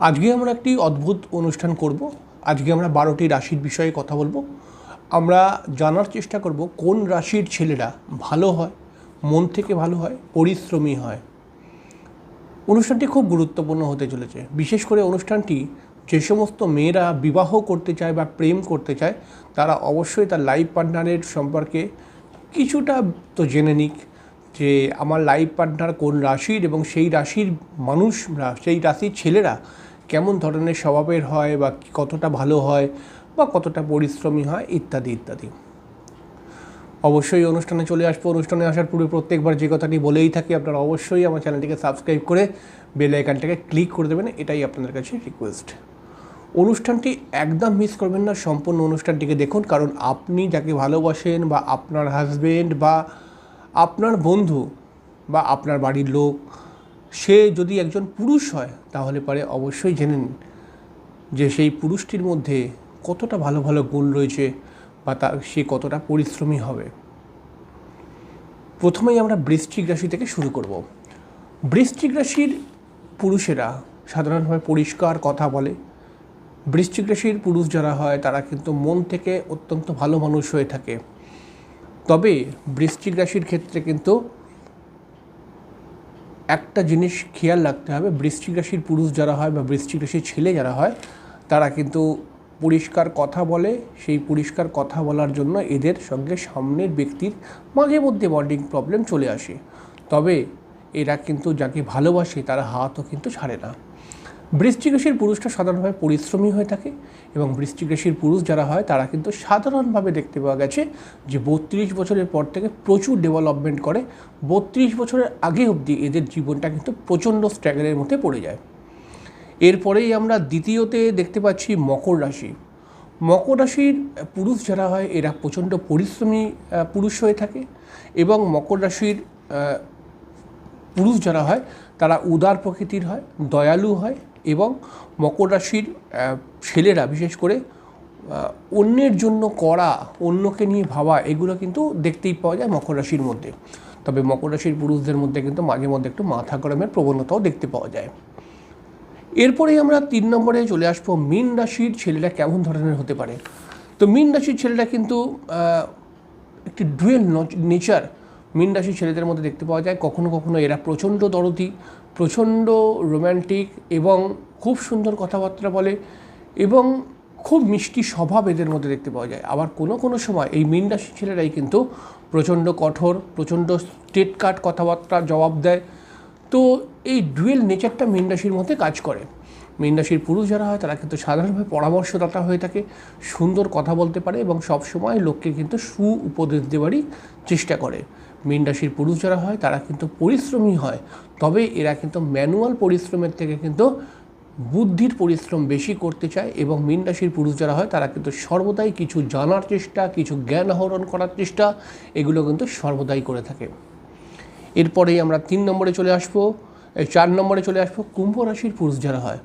আজকে আমরা একটি অদ্ভুত অনুষ্ঠান করব। আজকে আমরা বারোটি রাশির বিষয়ে কথা বলব। আমরা জানার চেষ্টা করব কোন রাশির ছেলেরা ভালো হয়, মন থেকে ভালো হয়, পরিশ্রমী হয়। অনুষ্ঠানটি খুব গুরুত্বপূর্ণ হতে চলেছে। বিশেষ করে অনুষ্ঠানটি যে সমস্ত মেয়েরা বিবাহ করতে চায় বা প্রেম করতে চায়, তারা অবশ্যই তার লাইফ পার্টনারের সম্পর্কে কিছুটা তো জেনে নিক যে আমার লাইফ পার্টনার কোন রাশির এবং সেই রাশির মানুষরা, সেই রাশির ছেলেরা কেমন ধরনের স্বভাবের হয় বা কতটা ভালো হয় বা কতটা পরিশ্রমী হয়, ইত্যাদি ইত্যাদি। অবশ্যই অনুষ্ঠানে চলে আসব। অনুষ্ঠানে আসার পূর্বে প্রত্যেকবার যে কথাটি বলেই থাকি, আপনারা অবশ্যই আমার চ্যানেলটিকে সাবস্ক্রাইব করে বেল আইকনটাকে ক্লিক করে দেবেন, এটাই আপনাদের কাছে রিকোয়েস্ট অনুষ্ঠানটি একদম মিস করবেন না, সম্পূর্ণ অনুষ্ঠানটিকে দেখুন, কারণ আপনি যাকে ভালোবাসেন বা আপনার হাজবেন্ড বা আপনার বন্ধু বা আপনার বাড়ির লোক সে যদি একজন পুরুষ হয়, তাহলে পরে অবশ্যই জেনে নিন যে সেই পুরুষটির মধ্যে কতটা ভালো ভালো গুণ রয়েছে বা তার, সে কতটা পরিশ্রমী হবে। প্রথমেই আমরা বৃশ্চিক রাশি থেকে শুরু করব। বৃশ্চিক রাশির পুরুষেরা সাধারণভাবে পরিষ্কার কথা বলে। বৃশ্চিক রাশির পুরুষ যারা হয়, তারা কিন্তু মন থেকে অত্যন্ত ভালো মানুষ হয়ে থাকে। তবে বৃশ্চিক রাশির ক্ষেত্রে কিন্তু একটা জিনিস খেয়াল রাখতে হবে বৃষ্টিক রাশির পুরুষ যারা হয় বা বৃষ্টিক রাশির ছেলে যারা হয়, তারা কিন্তু পরিষ্কার কথা বলে, সেই পরিষ্কার কথা বলার জন্য এদের সঙ্গে সামনের ব্যক্তির মাঝে মধ্যে বন্ডিং প্রবলেম চলে আসে। তবে এরা কিন্তু যাকে ভালোবাসে তারা হাতও কিন্তু ছাড়ে না। বৃশ্চিক রাশির পুরুষটা সাধারণভাবে পরিশ্রমী হয়ে থাকে এবং বৃশ্চিক রাশির পুরুষ যারা হয়, তারা কিন্তু সাধারণভাবে দেখতে পাওয়া গেছে যে বত্রিশ বছরের পর থেকে প্রচুর ডেভেলপমেন্ট করে। বত্রিশ বছরের আগে অবধি এদের জীবনটা কিন্তু প্রচণ্ড স্ট্রাগলের মধ্যে পড়ে যায়। এরপরেই আমরা দ্বিতীয়তে দেখতে পাচ্ছি মকর রাশি। মকর রাশির পুরুষ যারা হয়, এরা প্রচণ্ড পরিশ্রমী পুরুষ হয়ে থাকে এবং মকর রাশির পুরুষ যারা হয়, তারা উদার প্রকৃতির হয়, দয়ালু হয় এবং মকর রাশির ছেলেরা, বিশেষ করে অন্যের জন্য করা, অন্যকে নিয়ে ভাবা, এগুলো কিন্তু দেখতেই পাওয়া যায় মকর রাশির মধ্যে। তবে মকর রাশির পুরুষদের মধ্যে কিন্তু মাঝে মধ্যে একটু মাথা গরমের প্রবণতাও দেখতে পাওয়া যায়। এরপরেই আমরা তিন নম্বরে চলে আসব, মীন রাশির ছেলেরা কেমন ধরনের হতে পারে? তো মীন রাশির ছেলেরা কিন্তু একটি ডুয়েল নেচার। মীন রাশির ছেলেদের মধ্যে দেখতে পাওয়া যায়, কখনো কখনো এরা প্রচণ্ড দরদি প্রচণ্ড রোম্যান্টিক এবং খুব সুন্দর কথাবার্তা বলে এবং খুব মিষ্টি স্বভাব এদের মধ্যে দেখতে পাওয়া যায়। আবার কোনো কোনো সময় এই মীন রাশির ছেলেরাই কিন্তু প্রচণ্ড কঠোর, প্রচণ্ড স্টেট কাট কথাবার্তা জবাব দেয়। তো এই ডুয়েল নেচারটা মীন রাশির মধ্যে কাজ করে। মীন রাশির পুরুষ যারা হয় তারা কিন্তু সাধারণভাবে পরামর্শদাতা হয়ে থাকে, সুন্দর কথা বলতে পারে এবং সব সময় লোককে কিন্তু সু উপদেশ দেওয়ারই চেষ্টা করে। মীন রাশির পুরুষ যারা হয়, তারা কিন্তু পরিশ্রমী হয়। তবে এরা কিন্তু ম্যানুয়াল পরিশ্রমের থেকে কিন্তু বুদ্ধির পরিশ্রম বেশি করতে চায় এবং মীন রাশির পুরুষ যারা হয়, তারা কিন্তু সর্বদাই কিছু জানার চেষ্টা, কিছু জ্ঞান আহরণ করার চেষ্টা, এগুলো কিন্তু সর্বদাই করে থাকে। এরপরেই আমরা তিন নম্বরে চলে আসব চার নম্বরে চলে আসব কুম্ভ রাশির পুরুষ যারা হয়।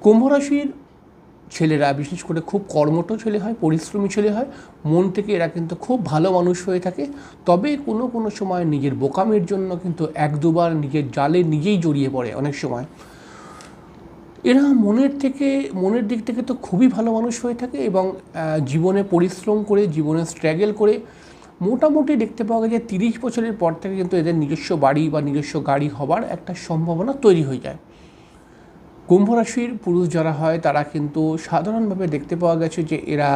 কুম্ভ রাশির ছেলেরা, বিশেষ করে খুব কর্মঠ ছেলে হয়, পরিশ্রমী ছেলে হয়, মন থেকে এরা কিন্তু খুব ভালো মানুষ হয়ে থাকে। তবে কোনো কোনো সময় নিজের বোকামের জন্য কিন্তু এক দুবার নিজের জালে নিজেই জড়িয়ে পড়ে অনেক সময়। এরা মনের থেকে, মনের দিক থেকে তো খুবই ভালো মানুষ হয়ে থাকে এবং জীবনে পরিশ্রম করে, জীবনে স্ট্রাগল করে মোটামুটি দেখতে পাওয়া গেছে তিরিশ বছরের পর থেকে কিন্তু এদের নিজস্ব বাড়ি বা নিজস্ব গাড়ি হবার একটা সম্ভাবনা তৈরি হয়ে যায়। কুম্ভ রাশির পুরুষ যারা হয় তারা কিন্তু সাধারণভাবে দেখতে পাওয়া গেছে যে এরা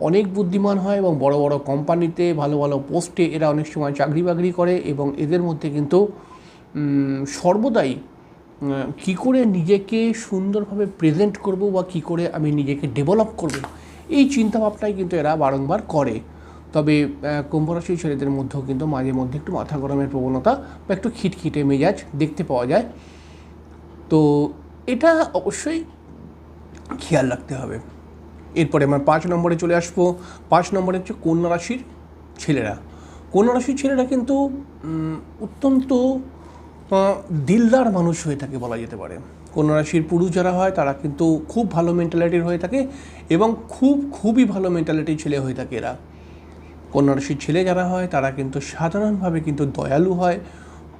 অনেক বুদ্ধিমান হয় এবং বড় বড় কোম্পানিতে ভালো ভালো পোস্টে এরা অনেক সময় চাকরি বাকরি করে এবং এদের মধ্যে কিন্তু সর্বদাই কী করে নিজেকে সুন্দরভাবে প্রেজেন্ট করব বা কী করে আমি নিজেকে ডেভেলপ করব এই চিন্তাভাবনাই কিন্তু এরা বারংবার করে। তবে আহ, কুম্ভ রাশির ছেলেদের মধ্যেও কিন্তু মাঝে মধ্যে একটু মাথা গরমের প্রবণতা বা একটু খিটখিটে মেজাজ দেখতে পাওয়া যায়। তো এটা অবশ্যই খেয়াল রাখতে হবে। এরপরে আমরা পাঁচ নম্বরে চলে আসব। পাঁচ নম্বরে হচ্ছে কন্যা রাশির ছেলেরা। কন্যা রাশির ছেলেরা কিন্তু অত্যন্ত দিলদার মানুষ হয়ে থাকে বলা যেতে পারে। কন্যা রাশির পুরুষ যারা হয়, তারা কিন্তু খুব ভালো মেন্টালিটির হয়ে থাকে এবং খুব, খুবই ভালো মেন্টালিটির ছেলে হয়ে থাকে এরা। কন্যা রাশির ছেলে যারা হয়, তারা কিন্তু সাধারণভাবে কিন্তু দয়ালু হয়।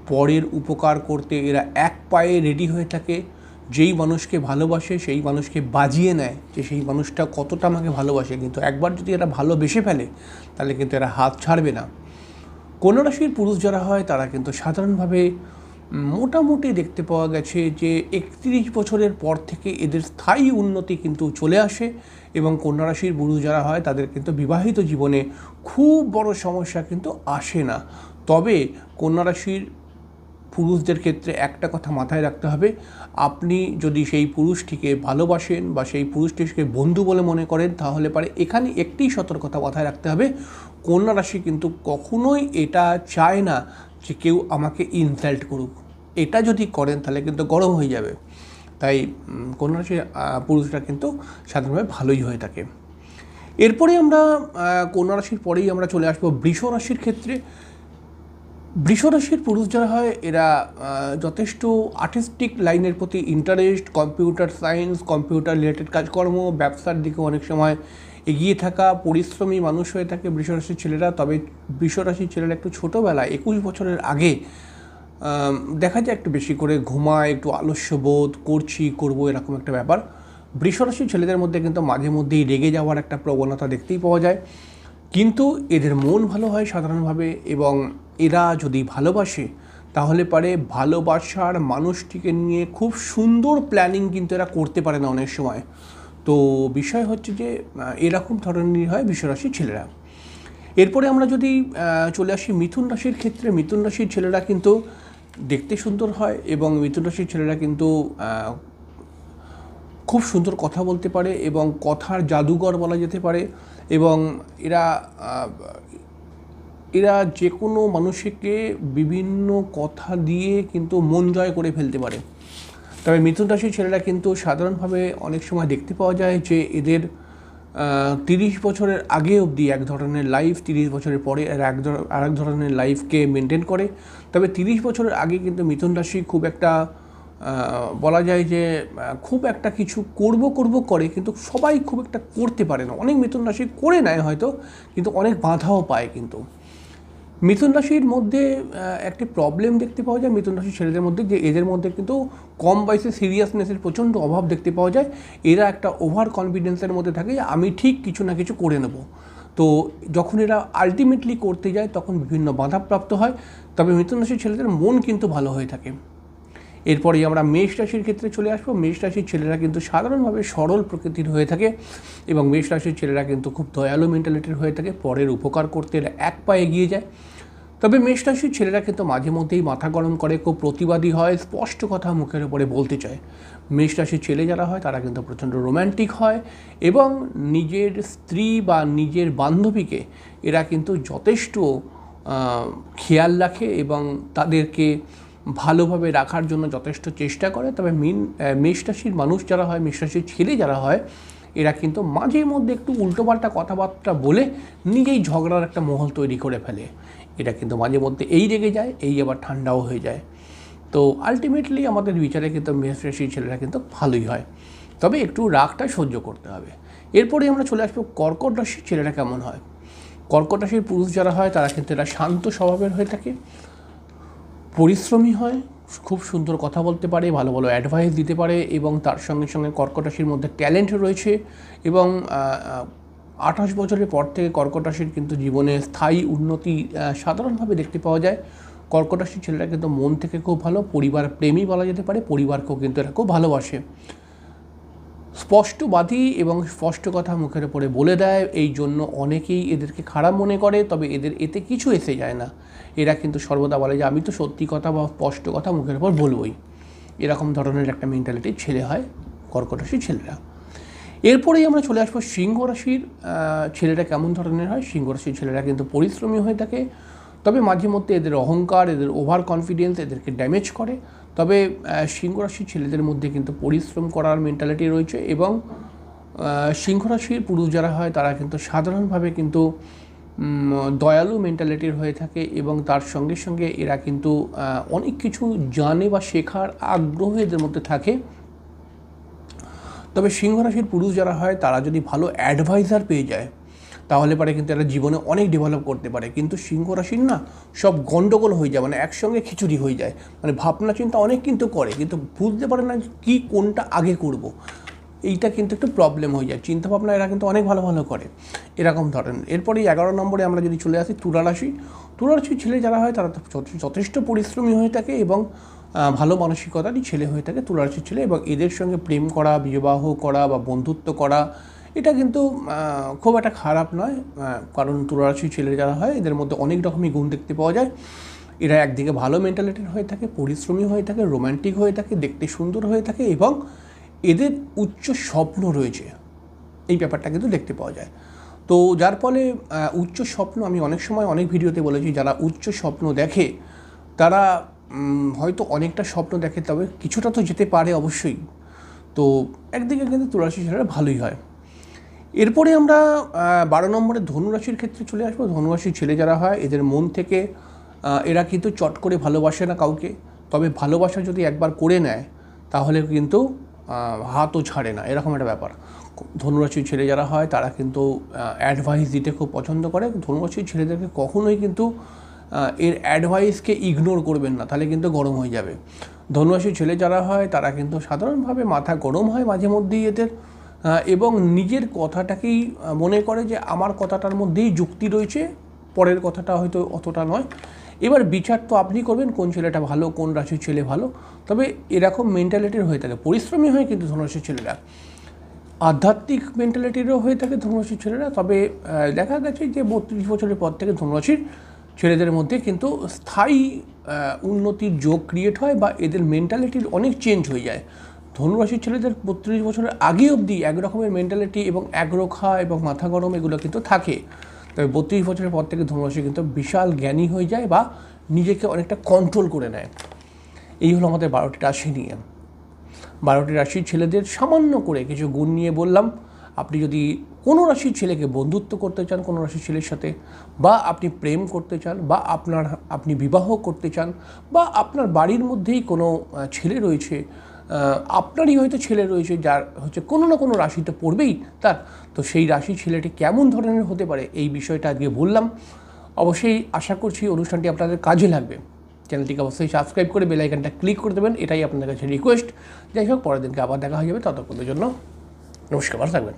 পরের উপকার করতে এরা এক পায়ে রেডি হয়ে থাকে। যেই মানুষকে ভালোবাসে, সেই মানুষকে বাজিয়ে নেয় যে সেই মানুষটা কতটা আমাকে ভালোবাসে। কিন্তু একবার যদি এরা ভালোবেসে ফেলে, তাহলে কিন্তু এরা হাত ছাড়বে না। কন্যা রাশির পুরুষ যারা হয়, তারা কিন্তু সাধারণভাবে মোটামুটি দেখতে পাওয়া গেছে যে একত্রিশ বছরের পর থেকে এদের স্থায়ী উন্নতি কিন্তু চলে আসে এবং কন্যা রাশির পুরুষ যারা হয়, তাদের কিন্তু বিবাহিত জীবনে খুব বড় সমস্যা কিন্তু আসে না। তবে কন্যা রাশির পুরুষদের ক্ষেত্রে একটা কথা মাথায় রাখতে হবে। আপনি যদি সেই পুরুষটিকে ভালোবাসেন বা সেই পুরুষটিকে বন্ধু বলে মনে করেন, তাহলে পারে এখানে একটি সতর্কতা মাথায় রাখতে হবে। কন্যা রাশি কিন্তু কখনোই এটা চায় না যে কেউ আমাকে ইনসাল্ট করুক। এটা যদি করেন, তাহলে কিন্তু গরম হয়ে যাবে। তাই কন্যা রাশির পুরুষরা কিন্তু সাধারণভাবে ভালোই হয়ে থাকে। এরপরে আমরা কন্যা রাশির পরেই আমরা চলে আসব বৃষ রাশির ক্ষেত্রে। বৃষরাশির পুরুষ যারা হয়, এরা যথেষ্ট আর্টিস্টিক লাইনের প্রতি interest computer science computer related কাজকর্ম, ব্যবসার দিকে অনেক সময় এগিয়ে থাকা, পরিশ্রমী মানুষ হয়ে থাকে বৃষরাশির ছেলেরা। তবে বৃষরাশির ছেলেরা একটু ছোটোবেলায়, একুশ বছরের আগে দেখা যায় একটু বেশি করে ঘুমায়, একটু আলস্যবোধ, করছি, করব, এরকম একটা ব্যাপার। বৃষরাশির ছেলেদের মধ্যে কিন্তু মাঝে মধ্যেই রেগে যাওয়ার একটা প্রবণতা দেখতেই পাওয়া যায়। কিন্তু এদের মন ভালো হয় সাধারণভাবে এবং এরা যদি ভালোবাসে, তাহলে পারে ভালোবাসার মানুষটিকে নিয়ে খুব সুন্দর প্ল্যানিং কিন্তু এরা করতে পারে না অনেক সময়। তো বিষয় হচ্ছে যে এরকম ধরনেরই হয় বিশ্বরাশির ছেলেরা। এরপরে আমরা যদি চলে আসি মিথুন রাশির ক্ষেত্রে। মিথুন রাশির ছেলেরা কিন্তু দেখতে সুন্দর হয় এবং মিথুন রাশির ছেলেরা কিন্তু খুব সুন্দর কথা বলতে পারে এবং কথার জাদুঘর বলা যেতে পারে এবং এরা এরা যে কোনো মানুষকে বিভিন্ন কথা দিয়ে কিন্তু মন জয় করে ফেলতে পারে। তবে মিথুন রাশির ছেলেরা কিন্তু সাধারণভাবে অনেক সময় দেখতে পাওয়া যায় যে এদের তিরিশ বছরের আগে অবধি এক ধরনের লাইফ তিরিশ বছরের পরে এরা এক আরেক ধরনের লাইফকে মেনটেন করে। তবে তিরিশ বছরের আগে কিন্তু মিথুন রাশি খুব একটা বলা যায় যে খুব একটা কিছু করব করব করে কিন্তু সবাই খুব একটা করতে পারে না। অনেক মিথুন রাশি করে নেয় হয়তো, কিন্তু অনেক বাধাও পায় কিন্তু। মিথুন রাশির মধ্যে একটি প্রবলেম দেখতে পাওয়া যায়। মিথুন রাশির ছেলেদের মধ্যে যে এদের মধ্যে কিন্তু কম বয়সে সিরিয়াসনেসের প্রচণ্ড অভাব দেখতে পাওয়া যায়। এরা একটা ওভার কনফিডেন্সের মধ্যে থাকে যে, আমি ঠিক কিছু না কিছু করে নেব। তো যখন এরা আলটিমেটলি করতে যায়, তখন বিভিন্ন বাধাপ্রাপ্ত হয়। তবে মিথুন রাশির ছেলেদের মন কিন্তু ভালো হয়ে থাকে। এরপরেই আমরা মেষ রাশির ক্ষেত্রে চলে আসব। মেষ রাশির ছেলেরা কিন্তু সাধারণভাবে সরল প্রকৃতির হয়ে থাকে এবং মেষ রাশির ছেলেরা কিন্তু খুব দয়ালু মেন্টালিটির হয়ে থাকে, পরের উপকার করতে এক পা এগিয়ে যায়। তবে মেষ রাশির ছেলেরা কিন্তু মাঝে মধ্যেই মাথা গরম করে, খুব প্রতিবাদী হয়, স্পষ্ট কথা মুখের উপরে বলতে চায়। মেষ রাশির ছেলে যারা হয়, তারা কিন্তু প্রচণ্ড রোম্যান্টিক হয় এবং নিজের স্ত্রী বা নিজের বান্ধবীকে এরা কিন্তু যথেষ্ট খেয়াল রাখে এবং তাদেরকে ভালোভাবে রাখার জন্য যথেষ্ট চেষ্টা করে। তবে মিন মেষ রাশির মানুষ যারা হয় মেষ রাশির ছেলে যারা হয়, এরা কিন্তু মাঝে মধ্যে একটু উল্টোপাল্টা কথাবার্তা বলে নিজেই ঝগড়ার একটা মহল তৈরি করে ফেলে। এটা কিন্তু মাঝে মধ্যে এই রেগে যায়, এই আবার ঠান্ডাও হয়ে যায়। তো আলটিমেটলি আমাদের বিচারে কিন্তু মেষ রাশির ছেলেরা কিন্তু ভালোই হয়। তবে একটু রাগটা সহ্য করতে হবে। এরপরে আমরা চলে আসব কর্কট রাশির ছেলেরা কেমন হয়। কর্কট রাশির পুরুষ যারা হয়, তারা কিন্তু এরা শান্ত স্বভাবের হয়ে থাকে। পরিশ্রমী হয়, খুব সুন্দর কথা বলতে পারে, ভালো ভালো অ্যাডভাইস দিতে পারে এবং তার সঙ্গে সঙ্গে কর্কটাশির মধ্যে ট্যালেন্ট রয়েছে এবং আঠাশ বছরের পর থেকে কর্কট রাশির কিন্তু জীবনে স্থায়ী উন্নতি সাধারণভাবে দেখতে পাওয়া যায়। কর্কট রাশির ছেলেরা কিন্তু মন থেকে খুব ভালো, পরিবার প্রেমী বলা যেতে পারে, পরিবারকেও কিন্তু এরা খুব ভালোবাসে। স্পষ্টবাদী এবং স্পষ্ট কথা মুখের উপরে বলে দেয়, এই জন্য অনেকেই এদেরকে খারাপ মনে করে, তবে এদের এতে কিছু এসে যায় না। এরা কিন্তু সর্বদা বলে যে, আমি তো সত্যি কথা বা স্পষ্ট কথা মুখের উপর বলবই। এরকম ধরনের একটা মেন্টালিটির ছেলে হয় কর্কট রাশির ছেলেরা। এরপরেই আমরা চলে আসব সিংহ রাশির ছেলেরা কেমন ধরনের হয়? সিংহ রাশির ছেলেরা কিন্তু পরিশ্রমী হয়ে থাকে, তবে মাঝে মধ্যে এদের অহংকার, এদের ওভার কনফিডেন্স এদেরকে ড্যামেজ করে। তবে আহ, সিংহ রাশির ছেলেদের মধ্যে কিন্তু পরিশ্রম করার মেন্টালিটি রয়েছে এবং আহ, সিংহ রাশির পুরুষ যারা হয় তারা কিন্তু সাধারণভাবে কিন্তু দয়ালু মেন্টালিটির হয়ে থাকে এবং তার সঙ্গে সঙ্গে এরা কিন্তু অনেক কিছু জানে বা শেখার আগ্রহ এদের মধ্যে থাকে। তবে সিংহ রাশির পুরুষ যারা হয় তারা যদি ভালো অ্যাডভাইজার পেয়ে যায় তাহলে পরে কিন্তু এরা জীবনে অনেক ডেভেলপ করতে পারে। কিন্তু সিংহ রাশির না সব গণ্ডগোল হয়ে যায় মানে একসঙ্গে খিচুড়ি হয়ে যায়। মানে ভাবনা চিন্তা অনেক কিন্তু করে, কিন্তু বুঝতে পারে না কি কোনটা আগে করব। এইটা কিন্তু একটু প্রবলেম হয়ে যায়। চিন্তা ভাবনা এরা কিন্তু অনেক ভালো ভালো করে। এরকম ধরেন এরপরে এগারো নম্বরে আমরা যদি চলে আসি, তুলা রাশি। তুলা রাশির ছেলে যারা হয়, তারা যথেষ্ট পরিশ্রমী হয়ে থাকে এবং ভালো মানসিকতারই ছেলে হয়ে থাকে তুলা রাশির ছেলে এবং এদের সঙ্গে প্রেম করা, বিবাহ করা বা বন্ধুত্ব করা এটা কিন্তু খুব একটা খারাপ নয় কারণ তুলা রাশির ছেলে যারা হয়, এদের মধ্যে অনেক রকমই গুণ দেখতে পাওয়া যায়। এরা একদিকে ভালো মেন্টালিটির হয়ে থাকে, পরিশ্রমী হয়ে থাকে, রোমান্টিক হয়ে থাকে, দেখতে সুন্দর হয়ে থাকে এবং এদের উচ্চ স্বপ্ন রয়েছে। এই ব্যাপারটা কিন্তু দেখতে পাওয়া যায়। তো যার ফলে উচ্চ স্বপ্ন, আমি অনেক সময় অনেক ভিডিওতে বলেছি, যারা উচ্চ স্বপ্ন দেখে, তারা হয়তো অনেকটা স্বপ্ন দেখে, তবে কিছুটা তো যেতে পারে অবশ্যই। তো একদিকে কিন্তু তুলারাশি ছেলেরা ভালোই হয়। এরপরে আমরা বারো নম্বরে ধনুরাশির ক্ষেত্রে চলে আসব। ধনুরাশির ছেলে যারা হয়, এদের মন থেকে এরা কিন্তু চট করে ভালোবাসে না কাউকে। তবে ভালোবাসা যদি একবার করে নেয়, তাহলে কিন্তু হাতও ছাড়ে না। এরকম একটা ব্যাপার। ধনুরাশির ছেলে যারা হয়, তারা কিন্তু অ্যাডভাইস দিতে খুব পছন্দ করে। ধনুরাশির ছেলেদেরকে কখনোই কিন্তু এর অ্যাডভাইসকে ইগনোর করবেন না। তাহলে কিন্তু গরম হয়ে যাবে। ধনুরাশির ছেলে যারা হয়, তারা কিন্তু সাধারণভাবে মাথা গরম হয় মাঝে মধ্যেই এদের। এবং নিজের কথাটাকেই মনে করে যে আমার কথাটার মধ্যেই যুক্তি রয়েছে, পরের কথাটা হয়তো অতটা নয়। এবার বিচার তো আপনি করবেন, কোন ছেলেটা ভালো, কোন রাশির ছেলে ভালো। তবে এরকম মেন্টালিটির হয়ে থাকে, পরিশ্রমী হয় কিন্তু ধনুরাশির ছেলেরা। আধ্যাত্মিক মেন্টালিটিরও হয়ে থাকে ধনুরাশির ছেলেরা, তবে দেখা গেছে যে বত্রিশ বছরের পর থেকে ধনুরাশির ছেলেদের মধ্যে কিন্তু স্থায়ী উন্নতির যোগ ক্রিয়েট হয় বা এদের মেন্টালিটির অনেক চেঞ্জ হয়ে যায়। ধনুরাশির ছেলেদের বত্রিশ বছরের আগে অবধি এক রকমের মেন্টালিটি এবং একরোখা এবং মাথা গরম এগুলো কিন্তু থাকে। তবে বত্রিশ বছরের পর থেকে ধনুরাশি কিন্তু বিশাল জ্ঞানী হয়ে যায় বা নিজেকে অনেকটা কন্ট্রোল করে নেয়। এই হলো আমাদের বারোটি রাশি নিয়ে। বারোটি রাশির ছেলেদের সামান্য করে কিছু গুণ নিয়ে বললাম। আপনি যদি কোনো রাশির ছেলেকে বন্ধুত্ব করতে চান, কোনো রাশির ছেলের সাথে, বা আপনি প্রেম করতে চান, বা আপনার, আপনি বিবাহ করতে চান, বা আপনার বাড়ির মধ্যেই কোনো ছেলে রয়েছে আপনারই হয়তো ছেলে রয়েছে যার হচ্ছে কোনো না কোনো রাশিতে পড়বেই তার। তো সেই রাশি ছেলেটি কেমন ধরনের হতে পারে এই বিষয়টা আজকে বললাম। অবশ্যই আশা করছি অনুষ্ঠানটি আপনাদের কাজে লাগবে। চ্যানেলটিকে অবশ্যই সাবস্ক্রাইব করে বেলাইকানটা ক্লিক করে দেবেন, এটাই আপনাদের কাছে রিকোয়েস্ট যাই হোক, পরের দিনকে আবার দেখা হয়ে যাবে। ততক্ষণের জন্য নমস্কার থাকবেন।